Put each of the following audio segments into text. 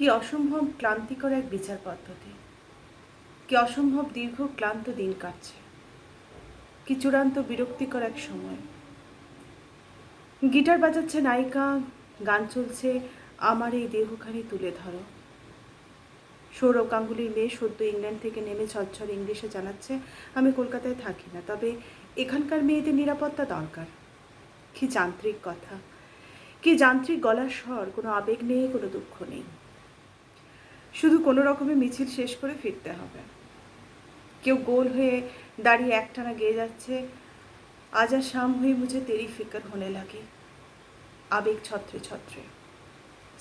কি অসম্ভব ক্লান্তিকর এক বিচার পদ্ধতি? কি অসম্ভব দীর্ঘ ক্লান্ত দিন কাটছে? কি চূড়ান্ত বিরক্তিকর এক সময়? গিটার বাজাচ্ছে নায়িকা, গান চলছে, আমার এই দেহখানি তুলে ধরো। সৌরভ গাঙ্গুলির মেয়ে সদ্য ইংল্যান্ড থেকে নেমে ঝরঝর ইংলিশে জানাচ্ছে, আমি কলকাতায় থাকি না, তবে এখানকার মেয়েদের নিরাপত্তা দরকার। কি যান্ত্রিক কথা? কি যান্ত্রিক গলার স্বর? কোনো আবেগ নেই, কোনো দুঃখ নেই। শুধু কোনো রকমে মিছিল শেষ করে ফিরতে হবে। কেউ গোল হয়ে দাঁড়িয়ে একটানা গেয়ে যাচ্ছে, আজ আর শাম হয়ে মুঝে তেরি ফিকর হনে লাগে। আবেগ ছত্রে ছত্রে।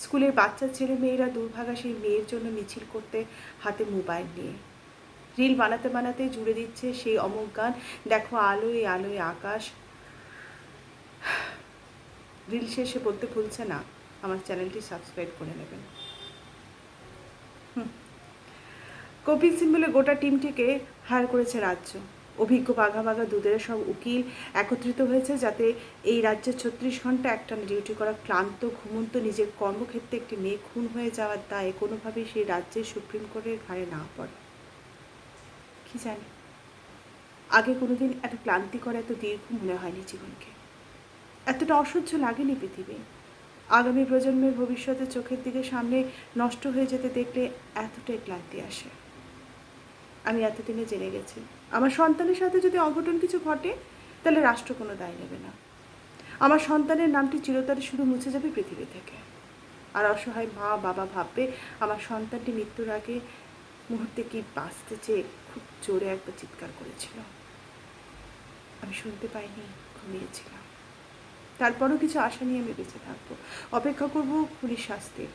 স্কুলের বাচ্চা ছেলে মেয়েরা দুর্ভাগা সেই মেয়ের জন্য মিছিল করতে হাতে মোবাইল নিয়ে। রিল বানাতে বানাতে জুড়ে দিচ্ছে সেই অমোক গান। দেখো আলোয় আলোয় আকাশ। রিল শেষে বলতে ভুলছে না, আমার চ্যানেলটি সাবস্ক্রাইব করে নেবেন। কপিল সিং বলে গোটা টিমটিকে হার করেছে রাজ্য। অভিজ্ঞ বাঘা বাঘা দুধের সব উকিল একত্রিত হয়েছে যাতে এই রাজ্যে ছত্রিশ ঘণ্টা একটানা ডিউটি করা ক্লান্ত, ঘুমন্ত, নিজের কর্মক্ষেত্রে একটি মেয়ে খুন হয়ে যাওয়ার দায়ে কোনোভাবেই সেই রাজ্যের সুপ্রিম কোর্টের ঘাড়ে না পড়ে। কি জানি? আগে কোনোদিন এত ক্লান্তিকর, এত দীর্ঘ মনে হয়নি জীবনকে। এতটা অসহ্য লাগেনি পৃথিবী। আগামী প্রজন্মের ভবিষ্যতে চোখের দিকে সামনে নষ্ট হয়ে যেতে দেখলে এতটাই ক্লান্তি আসে। আমি এতদিনে জেনে গেছি। আমার সন্তানের সাথে যদি অঘটন কিছু ঘটে, তাহলে রাষ্ট্র কোনো দায় নেবে না। আমার সন্তানের নামটি চিরতরে শুধু মুছে যাবে পৃথিবী থেকে। আর অসহায় মা বাবা ভাববে, আমার সন্তানটি মৃত্যুর আগে মুহূর্তে কি বাঁচতে চেয়ে খুব জোরে একবার চিৎকার করেছিল। আমি শুনতে পাইনি, ঘুমিয়েছিলাম। তারপরও কিছু আশা নিয়ে আমি বেঁচে থাকব। অপেক্ষা করব পুলিশ শাস্তি।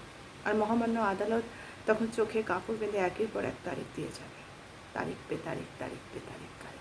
আর মহামান্য আদালত তখন চোখে কাপড় বেঁধে একের পর এক তারিখ দিয়ে যাবে। তারিখ পে তারিখ তারিখ পে তারিখ কাল।